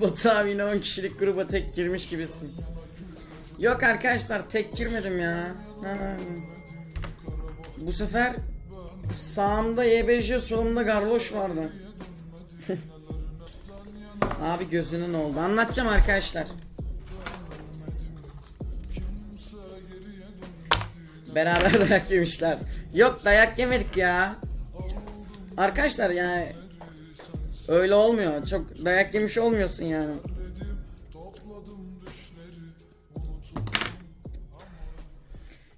Batu abi yine 10 kişilik gruba tek girmiş gibisin. Yok arkadaşlar tek girmedim ya. Bu sefer sağımda YBJ solumda Garloş vardı. abi gözünün oldu. Anlatacağım arkadaşlar. Beraber dayak yemişler. Yok dayak yemedik ya. Arkadaşlar yani öyle olmuyor. Çok dayak yemiş olmuyorsun yani.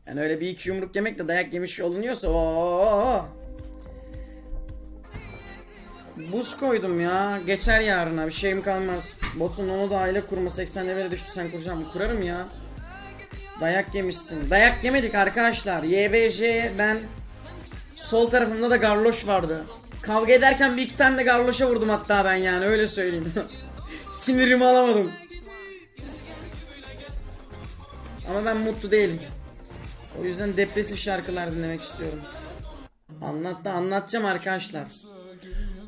Yani öyle bir iki yumruk yemekle dayak yemiş olunuyorsa o Buz koydum ya. Geçer yarına bir şeyim kalmaz. Botun onu da aile kurma 80 levele düştü sen kuracağım? Kurarım ya. Dayak yemişsin. Dayak yemedik arkadaşlar. YBJ ben sol tarafımda da garloş vardı. Kavga ederken bir iki tane de garloşa vurdum hatta ben yani öyle söyleyeyim. Sinirimi alamadım. Ama ben mutlu değilim. O yüzden depresif şarkılar dinlemek istiyorum. Anlat da anlatacağım arkadaşlar.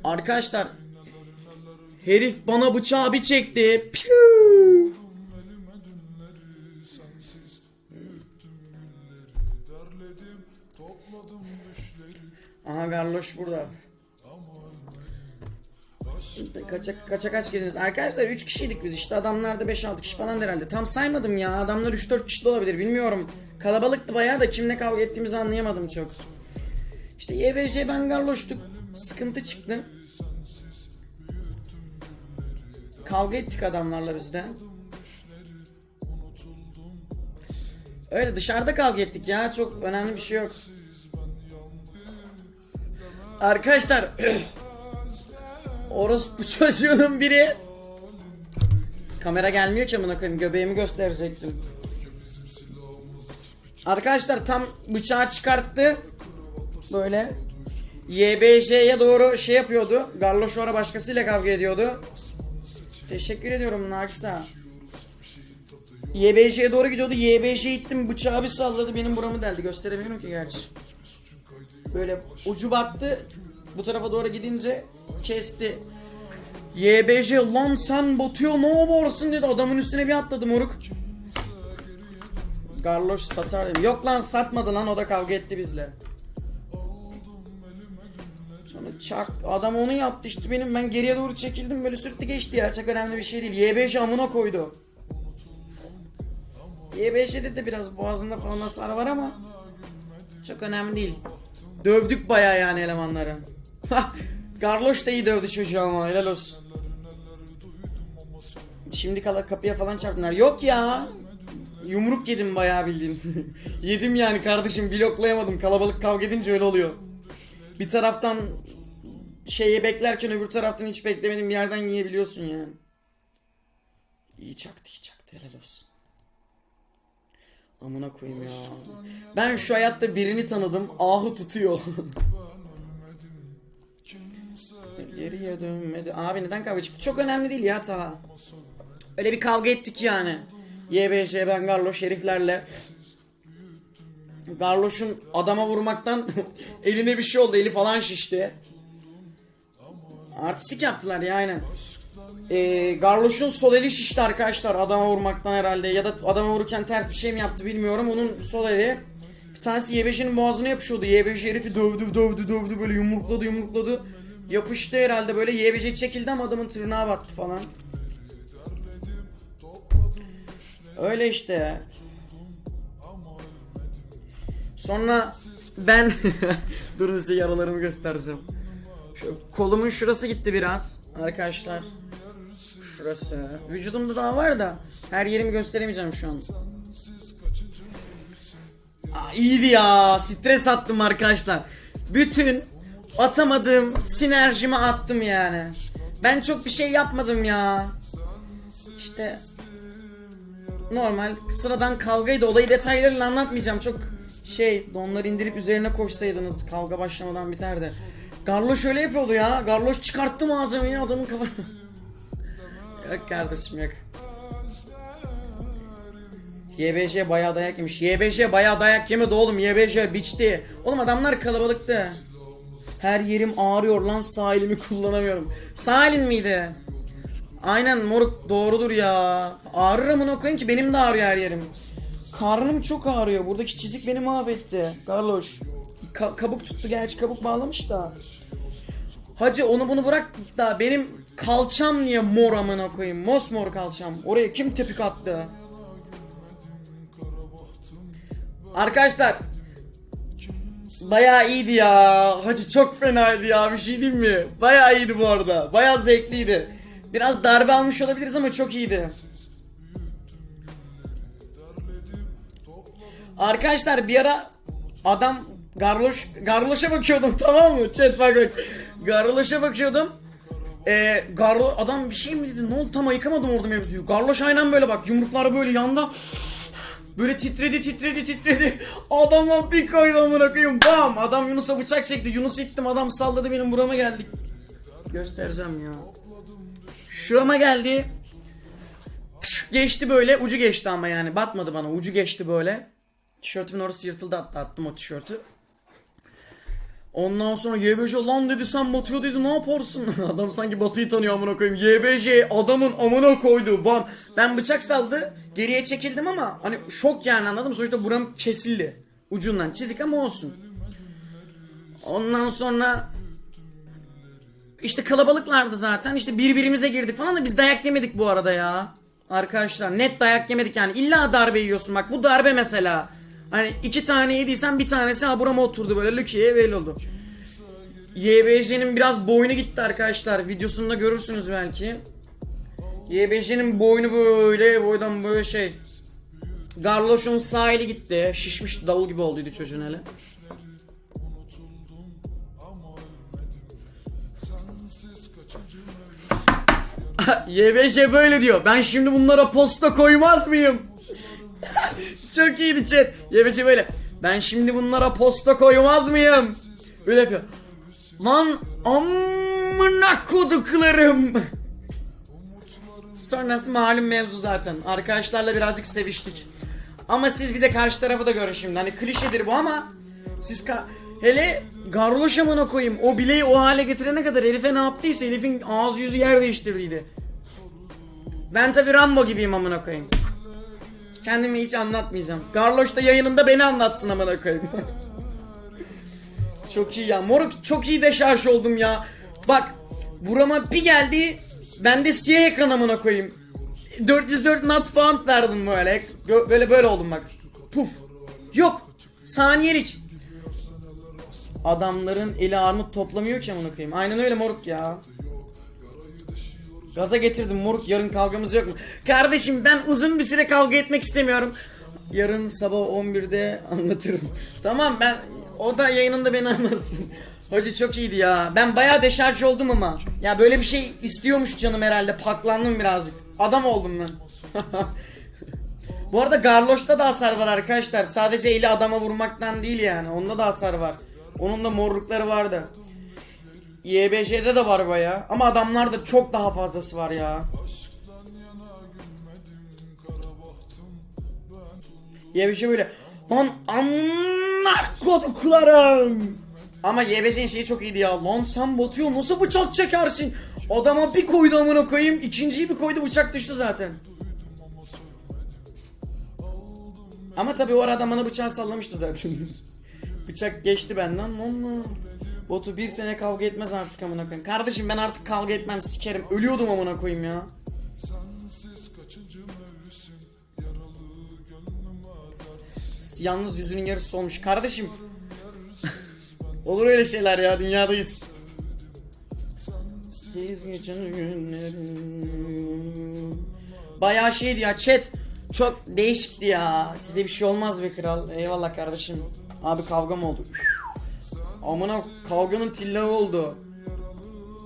Arkadaşlar herif bana bıçağı bir çekti. Piu! Aha Garloş burada. Kaça, kaça kaç girdiniz? Arkadaşlar 3 kişiydik biz işte adamlar da 5-6 kişi falan herhalde. Tam saymadım ya adamlar 3-4 kişi de olabilir bilmiyorum. Kalabalıktı bayağı da kimle kavga ettiğimizi anlayamadım çok. İşte YBJ ben Garloş'tuk. Sıkıntı çıktı. Kavga ettik adamlarla biz de. Öyle dışarıda kavga ettik ya çok önemli bir şey yok. Arkadaşlar Orospu çocuğunun biri Kamera gelmiyor ki amına koyayım göbeğimi gösterecektim. Arkadaşlar tam bıçağı çıkarttı. Böyle YBJ'ye doğru şey yapıyordu. Garloş ara başkasıyla kavga ediyordu. Teşekkür ediyorum Nakisa. YBJ'ye doğru gidiyordu. YBJ ittim bıçağı bir salladı benim buramı deldi. Gösteremiyorum ki gerçi. Böyle ucu battı. Bu tarafa doğru gidince kesti. YBJ lan sen batıyor ne yaparsın dedi. Adamın üstüne bir atladı moruk. Garloş satar dedim. Yok lan satmadı lan o da kavga etti bizle. Sonra çak adam onu yaptı işte benim ben geriye doğru çekildim böyle sürekli geçti ya çok önemli bir şey değil. YBJ amına koydu. YBJ'de de biraz boğazında falan hasar var ama çok önemli değil. Dövdük bayağı yani elemanları. Garloş da iyi dövdü çocuğu ama helal olsun. Şimdi kala kapıya falan çarptılar. Yok ya. Yumruk yedim bayağı bildiğin. yedim yani kardeşim bloklayamadım. Kalabalık kavga edince öyle oluyor. Bir taraftan şeyi beklerken öbür taraftan hiç beklemediğin bir yerden yiyebiliyorsun yani. İyi çaktı iyi çaktı helal olsun. Amına koyayım ya. Ben şu hayatta birini tanıdım. Ahı tutuyor. Geriye dönmedi. Abi neden kavga çıktı? Çok önemli değil ya Taha. Öyle bir kavga ettik yani. YBJ ben Garloş heriflerle. Garloş'un adama vurmaktan eline bir şey oldu. Eli falan şişti. Artistik yaptılar ya aynen. Ee, Garloş'un sol eli şişti arkadaşlar adama vurmaktan herhalde. Ya da adama vururken ters bir şey mi yaptı bilmiyorum. Onun sol eli. Bir tanesi YBJ'nin boğazına yapışıyordu. YBJ herifi dövdü dövdü dövdü böyle yumrukladı yumrukladı. Yapıştı herhalde böyle YBJ çekildi ama adamın tırnağı battı falan. Öyle işte. Sonra ben durun size yaralarımı göstereceğim. Şu kolumun şurası gitti biraz arkadaşlar. Şurası. Vücudumda daha var da her yerimi gösteremeyeceğim şu an. Aa, iyiydi ya. Stres attım arkadaşlar. Bütün atamadığım sinerjimi attım yani. Ben çok bir şey yapmadım ya. İşte normal sıradan kavgaydı. Olayı detaylarıyla anlatmayacağım. Çok şey donları indirip üzerine koşsaydınız kavga başlamadan biterdi. Garloş öyle yapıyordu ya. Garloş çıkarttı malzemeyi adamın kafasına. yok kardeşim yok. YBJ bayağı dayak yemiş. YBJ bayağı dayak yemedi oğlum. YBJ biçti. Oğlum adamlar kalabalıktı. Her yerim ağrıyor lan sağ elimi kullanamıyorum. Sağ elin miydi? Aynen moruk doğrudur ya. Ağrır amına koyayım ki benim de ağrıyor her yerim. Karnım çok ağrıyor. Buradaki çizik beni mahvetti. Garloş. Ka- kabuk tuttu gerçi kabuk bağlamış da. Hacı onu bunu bırak da benim kalçam niye mor amına koyayım? Mosmor kalçam. Oraya kim tepik attı? Arkadaşlar Bayağı iyiydi ya. Hacı çok fenaydı ya. Bir şey diyeyim mi? Bayağı iyiydi bu arada. Bayağı zevkliydi. Biraz darbe almış olabiliriz ama çok iyiydi. Arkadaşlar bir ara adam Garloş Garloş'a bakıyordum tamam mı? Chat bak bak. Garloş'a bakıyordum. Ee, Garlo adam bir şey mi dedi? Ne oldu tam ayıkamadım orada mevzuyu. Garloş aynen böyle bak yumruklar böyle yanda. Böyle titredi titredi titredi. Adama bir koydu amına koyayım. Bam! Adam Yunus'a bıçak çekti. Yunus ittim adam salladı benim burama geldi. Göstereceğim ya. Şurama geldi. Geçti böyle ucu geçti ama yani batmadı bana ucu geçti böyle. Tişörtümün orası yırtıldı hatta attım o tişörtü. Ondan sonra YBJ lan dedi sen Batu'ya dedi ne yaparsın? Adam sanki Batu'yu tanıyor amına koyayım. YBJ adamın amına koydu. Bam. Ben bıçak saldı. Geriye çekildim ama hani şok yani anladım. Sonuçta buram kesildi. Ucundan çizik ama olsun. Ondan sonra işte kalabalıklardı zaten. İşte birbirimize girdik falan da biz dayak yemedik bu arada ya. Arkadaşlar net dayak yemedik yani. İlla darbe yiyorsun bak. Bu darbe mesela. Hani iki tane yediysen bir tanesi ha burama oturdu böyle Lucky'ye belli oldu. YBJ'nin biraz boynu gitti arkadaşlar. Videosunda görürsünüz belki. YBJ'nin boynu böyle boydan böyle şey. Garloş'un sağ eli gitti. Şişmiş davul gibi olduydu çocuğun hele. YBJ böyle diyor. Ben şimdi bunlara posta koymaz mıyım? Çok iyiydi chat. YBJ böyle. Ben şimdi bunlara posta koymaz mıyım? Böyle yapıyor. Lan amına koduklarım. Sonrası malum mevzu zaten. Arkadaşlarla birazcık seviştik. Ama siz bir de karşı tarafı da görün şimdi. Hani klişedir bu ama siz ka- hele Garloş amına koyayım. O bileği o hale getirene kadar Elif'e ne yaptıysa Elif'in ağzı yüzü yer değiştirdiydi. Ben tabi Rambo gibiyim amına koyayım. Kendimi hiç anlatmayacağım. Garloş da yayınında beni anlatsın amına koyayım. çok iyi ya. Moruk çok iyi deşarj oldum ya. Bak burama bir geldi. Ben de siyah ekran amına koyayım. 404 not found verdim böyle. Böyle böyle oldum bak. Puf. Yok. Saniyelik. Adamların eli armut toplamıyor ki amına koyayım. Aynen öyle moruk ya. Gaza getirdim moruk yarın kavgamız yok mu? Kardeşim ben uzun bir süre kavga etmek istemiyorum. Yarın sabah 11'de anlatırım. tamam ben o da yayınında beni anlatsın. Hoca çok iyiydi ya. Ben bayağı deşarj oldum ama. Ya böyle bir şey istiyormuş canım herhalde. Paklandım birazcık. Adam oldum ben. Bu arada Garloş'ta da hasar var arkadaşlar. Sadece eli adama vurmaktan değil yani. Onda da hasar var. Onun da morlukları vardı. YBJ'de de var baya. Ama adamlarda çok daha fazlası var ya. YBJ böyle lan amına koduklarım. Ama YBJ'nin şeyi çok iyiydi ya. Lan sen batıyor nasıl bıçak çekersin? Adama bir koydu amına koyayım. ikinciyi bir koydu bıçak düştü zaten. Ama tabii o arada bana bıçağı sallamıştı zaten. Bıçak geçti benden. Onunla. Botu bir sene kavga etmez artık amına koyayım. Kardeşim ben artık kavga etmem sikerim. Ölüyordum amına koyayım ya. Yalnız yüzünün yarısı solmuş. Kardeşim. Olur öyle şeyler ya dünyadayız. Siz geçen günlerim. Bayağı şeydi ya chat. Çok değişikti ya. Size bir şey olmaz be kral. Eyvallah kardeşim. Abi kavga mı oldu? Amına kavganın tillavı oldu.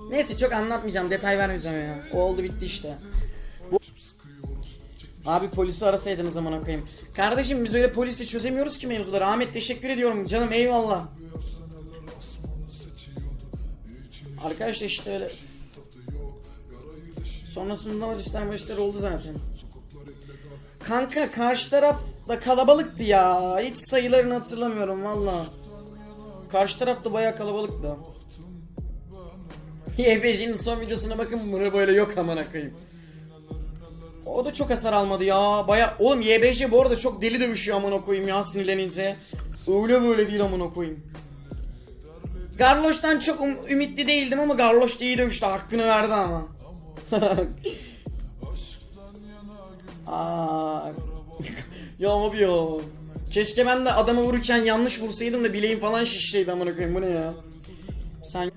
Neyse çok anlatmayacağım. Detay vermeyeceğim ya. O oldu bitti işte. Bu... Abi polisi arasaydınız amına koyayım. Kardeşim biz öyle polisle çözemiyoruz ki mevzuları. Ahmet teşekkür ediyorum canım eyvallah. Arkadaşlar işte öyle. Sonrasında maçlar maçlar oldu zaten. Kanka karşı taraf da kalabalıktı ya. Hiç sayılarını hatırlamıyorum valla. Karşı taraf da bayağı kalabalıktı. YBJ'nin son videosuna bakın bunu böyle yok amına koyayım. O da çok hasar almadı ya. Baya oğlum YBJ bu arada çok deli dövüşüyor amına koyayım ya sinirlenince. Öyle böyle değil amına koyayım. Garloş'tan çok um- ümitli değildim ama Garloş da iyi dövüştü. Hakkını verdi ama. Aa. ya abi ya. Keşke ben de adamı vururken yanlış vursaydım da bileğim falan şişseydi amına koyayım bu ne ya? Sen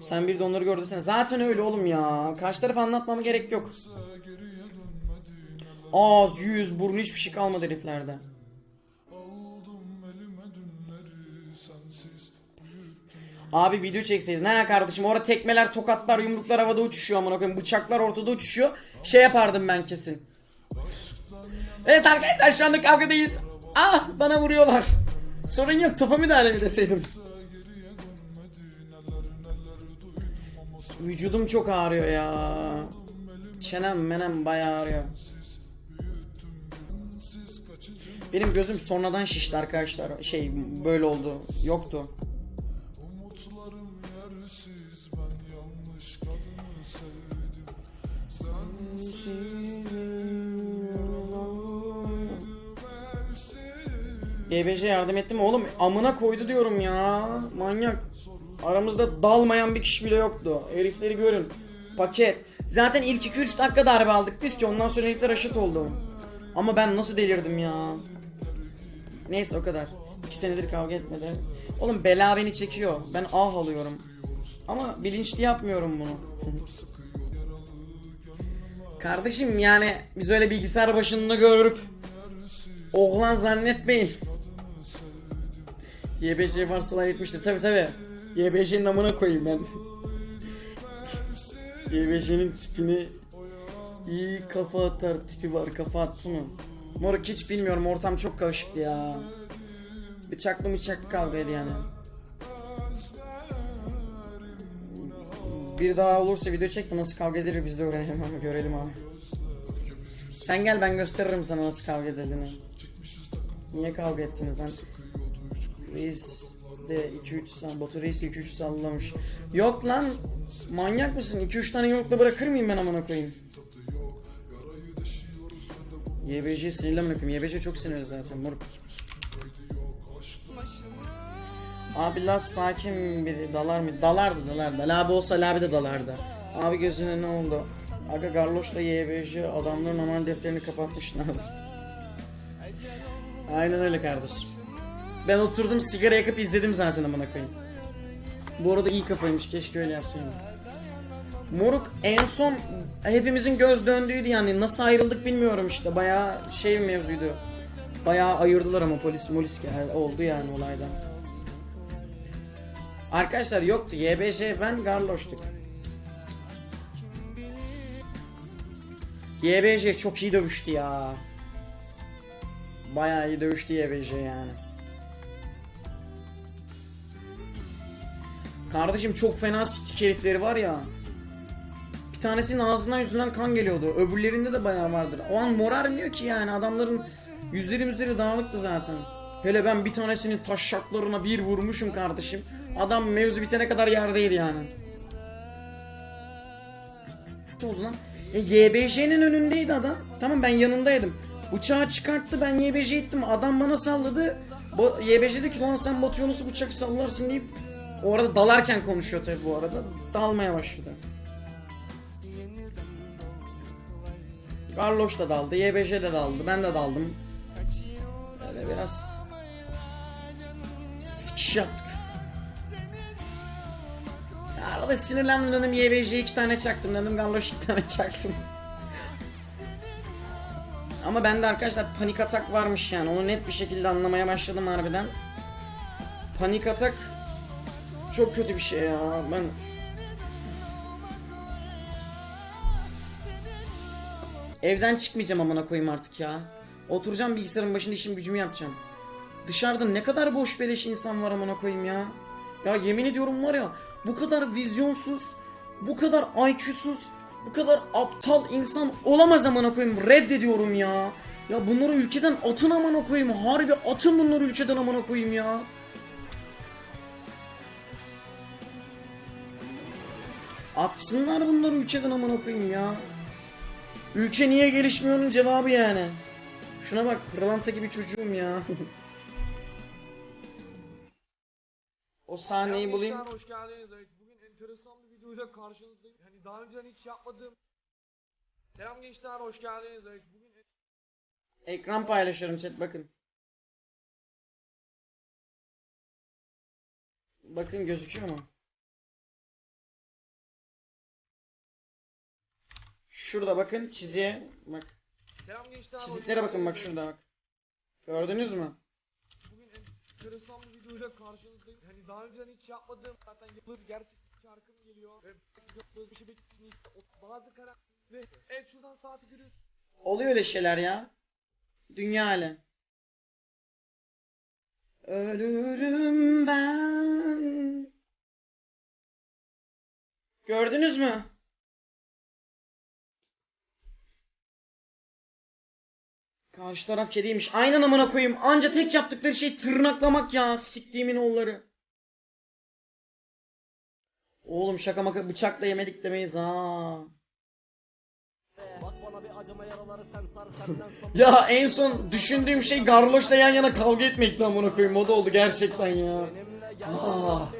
sen bir de onları gördün sen. Zaten öyle oğlum ya. Karşı tarafa anlatmama gerek yok. Ağız, yüz, burnu hiçbir şey kalmadı heriflerde. Abi video çekseydin. Ha kardeşim orada tekmeler, tokatlar, yumruklar havada uçuşuyor amına koyayım. Bıçaklar ortada uçuşuyor. Şey yapardım ben kesin. Evet arkadaşlar şu anda kavgadayız. Ah bana vuruyorlar. Sorun yok topa müdahale mi deseydim. Vücudum çok ağrıyor ya. Çenem menem bayağı ağrıyor. Benim gözüm sonradan şişti arkadaşlar. Şey böyle oldu. Yoktu. GBC yardım etti mi oğlum? Amına koydu diyorum ya. Manyak. Aramızda dalmayan bir kişi bile yoktu. Herifleri görün. Paket. Zaten ilk 2-3 dakika darbe aldık biz ki ondan sonra herifler aşıt oldu. Ama ben nasıl delirdim ya. Neyse o kadar. 2 senedir kavga etmedi. Oğlum bela beni çekiyor. Ben ah alıyorum. Ama bilinçli yapmıyorum bunu. Kardeşim yani biz öyle bilgisayar başında görüp oğlan zannetmeyin. YBC varsa yetmiştir. Tabi tabi. YBC'nin amına koyayım ben. YBC'nin tipini iyi kafa atar tipi var. Kafa attı mı? Moruk hiç bilmiyorum. Ortam çok karışıktı ya. Bıçaklı bıçaklı kavgaydı yani. Bir daha olursa video çek nasıl kavga edilir biz de öğrenelim ama görelim abi. Sen gel ben gösteririm sana nasıl kavga edildiğini. Niye kavga ettiniz lan? Reis de 2-3 sal, Batu Reis de 2-3 sallamış. Yok lan manyak mısın? 2-3 tane yumrukla bırakır mıyım ben amına koyayım? YBC sinirlenme koyayım. YBC çok sinirli zaten moruk. Abi la sakin biri dalar mı? Dalardı dalardı. Ali abi olsa Ali abi de dalardı. Abi gözüne ne oldu? Aga Garloş'la YBC adamların normal defterini kapatmışlar. Aynen öyle kardeşim. Ben oturdum sigara yakıp izledim zaten amına koyayım. Bu arada iyi kafaymış keşke öyle yapsaydım. Moruk en son hepimizin göz döndüğüydü yani nasıl ayrıldık bilmiyorum işte bayağı şey bir mevzuydu. Bayağı ayırdılar ama polis molis gel- oldu yani olaydan. Arkadaşlar yoktu YBJ ben Garloş'tuk. YBJ çok iyi dövüştü ya. Bayağı iyi dövüştü YBJ yani. Kardeşim çok fena siktik herifleri var ya. Bir tanesinin ağzından yüzünden kan geliyordu. Öbürlerinde de bayağı vardır. O an morarmıyor ki yani adamların yüzleri yüzleri dağınıktı zaten. Hele ben bir tanesinin taşşaklarına bir vurmuşum kardeşim. Adam mevzu bitene kadar yerdeydi yani. Ne oldu lan? E, YBJ'nin önündeydi adam. Tamam ben yanındaydım. Bıçağı çıkarttı ben YBJ ettim. Adam bana salladı. YBJ dedi ki lan sen Batu Yunus'u bıçak sallarsın deyip o arada dalarken konuşuyor tabi bu arada. Dalmaya başladı. Garloş da daldı, YBJ de daldı, ben de daldım. Böyle biraz sikiş yaptık. Ya Arada sinirlendim dedim YBJ'ye iki tane çaktım dedim Garloş iki tane çaktım. Ama bende arkadaşlar panik atak varmış yani onu net bir şekilde anlamaya başladım harbiden. Panik atak çok kötü bir şey ya ben Evden çıkmayacağım amına koyayım artık ya. Oturacağım bilgisayarın başında işim gücümü yapacağım. Dışarıda ne kadar boş beleş insan var amına koyayım ya. Ya yemin ediyorum var ya bu kadar vizyonsuz, bu kadar IQ'suz, bu kadar aptal insan olamaz amına koyayım. Reddediyorum ya. Ya bunları ülkeden atın amına koyayım. Harbi atın bunları ülkeden amına koyayım ya. Atsınlar bunları ülkeden amına koyayım ya. Ülke niye gelişmiyor'un cevabı yani. Şuna bak pırlanta gibi çocuğum ya. o sahneyi bulayım. Hoş geldiniz. Evet, bugün enteresan bir videoyla karşınızdayım. Yani daha önceden hiç yapmadığım. Selam gençler, hoş geldiniz. Evet, bugün Ekran paylaşıyorum chat bakın. Bakın gözüküyor mu? Şurada bakın çiziye bak. Selam gençler, Çiziklere bakın bak şurada bak. Gördünüz mü? Bugün enteresan bir videoyla karşınızdayım. Yani daha önceden hiç yapmadığım zaten yapılır gerçek şarkım geliyor. Ve böyle bir şey beklesin işte o bazı karakter ve evet şuradan saati görüyorsun. Oluyor öyle şeyler ya. Dünya hali. Ölürüm ben. Gördünüz mü? Karşı taraf kediymiş. Aynen amına koyayım. Anca tek yaptıkları şey tırnaklamak ya. Siktiğimin oğulları. Oğlum şaka maka bıçakla yemedik demeyiz ha. Ya en son düşündüğüm şey Garloş'la yan yana kavga etmekti amına koyayım. O da oldu gerçekten ya. Ah.